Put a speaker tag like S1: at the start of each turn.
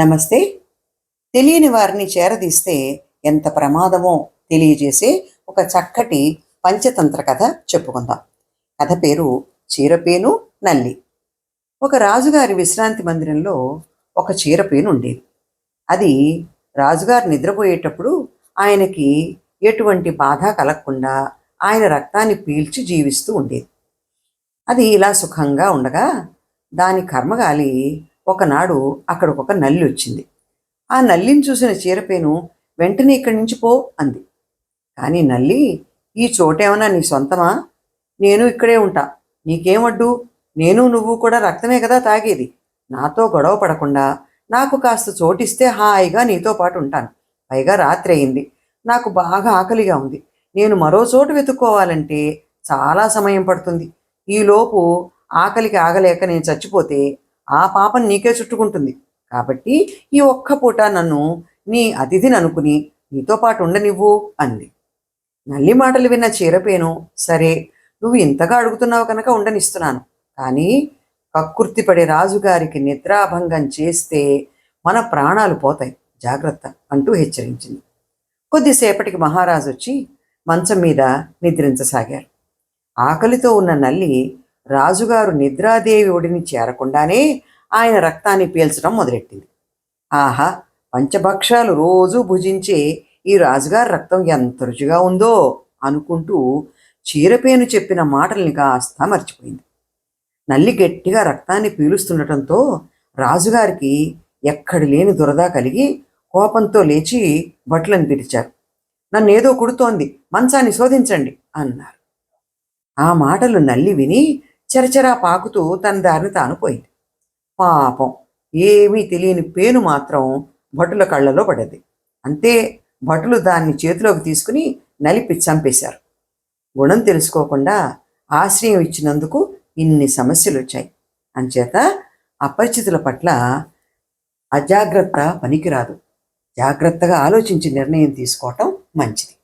S1: నమస్తే. తెలియని వారిని చేరదీస్తే ఎంత ప్రమాదమో తెలియజేసే ఒక చక్కటి పంచతంత్ర కథ చెప్పుకుందాం. కథ పేరు చీరపేను నల్లి. ఒక రాజుగారి విశ్రాంతి మందిరంలో ఒక చీరపేను ఉండేది. అది రాజుగారు నిద్రపోయేటప్పుడు ఆయనకి ఎటువంటి బాధ కలగకుండా ఆయన రక్తాన్ని పీల్చి జీవిస్తూ ఉండేది. అది ఇలా సుఖంగా ఉండగా దాని కర్మగాలి ఒకనాడు అక్కడికి ఒక నల్లి వచ్చింది. ఆ నల్లిని చూసిన చీరపేను వెంటనే ఇక్కడి నుంచి పో అంది. కానీ నల్లి ఈ చోటేమన్నా నీ సొంతమా? నేను ఇక్కడే ఉంటా. నీకేమడ్డు నేను నువ్వు కూడా రక్తమే కదా తాగేది. నాతో గొడవ పడకుండా నాకు కాస్త చోటిస్తే హాయిగా నీతో పాటు ఉంటాను. పైగా రాత్రి అయింది నాకు బాగా ఆకలిగా ఉంది. నేను మరో చోటు వెతుక్కోవాలంటే చాలా సమయం పడుతుంది. ఈలోపు ఆకలికి ఆగలేక నేను చచ్చిపోతే ఆ పాపం నీకే చుట్టుకుంటుంది. కాబట్టి ఈ ఒక్క పూట నన్ను నీ అతిథిని అనుకుని నీతో పాటు ఉండనివ్వు అంది. నల్లి మాటలు విన్న చీరపేను సరే నువ్వు ఇంతగా అడుగుతున్నావు కనుక ఉండనిస్తున్నాను. కానీ కక్కుర్తిపడే రాజుగారికి నిద్రాభంగం చేస్తే మన ప్రాణాలు పోతాయి. జాగ్రత్త అంటూ హెచ్చరించింది. కొద్దిసేపటికి మహారాజు వచ్చి మంచం మీద నిద్రించసాగారు. ఆకలితో ఉన్న నల్లి రాజుగారు నిద్రాదేవి ఒడిని చేరకుండానే ఆయన రక్తాన్ని పీల్చడం మొదలెట్టింది. ఆహా పంచభక్షాలు రోజు భుజించే ఈ రాజుగారి రక్తం ఎంత రుచిగా ఉందో అనుకుంటూ చీరపేను చెప్పిన మాటల్ని కాస్త మర్చిపోయింది. నల్లి గట్టిగా రక్తాన్ని పీలుస్తుండటంతో రాజుగారికి ఎక్కడి లేని దురద కలిగి కోపంతో లేచి బట్టలను పిలిచారు నన్నేదో కుడుతోంది మంచాన్ని శోధించండి అన్నారు. ఆ మాటలు నల్లి విని చరచరా పాకుతూ తన దారిని తాను పోయింది. పాపం ఏమీ తెలియని పేను మాత్రం భటుల కళ్ళలో పడింది. అంతే భటులు దాన్ని చేతిలోకి తీసుకుని నలిపి చంపేశారు. గుణం తెలుసుకోకుండా ఆశ్రయం ఇచ్చినందుకు ఇన్ని సమస్యలు వచ్చాయి అంచేత అపరిచితుల పట్ల అజాగ్రత్త పనికిరాదు. జాగ్రత్తగా ఆలోచించి నిర్ణయం తీసుకోవటం మంచిది.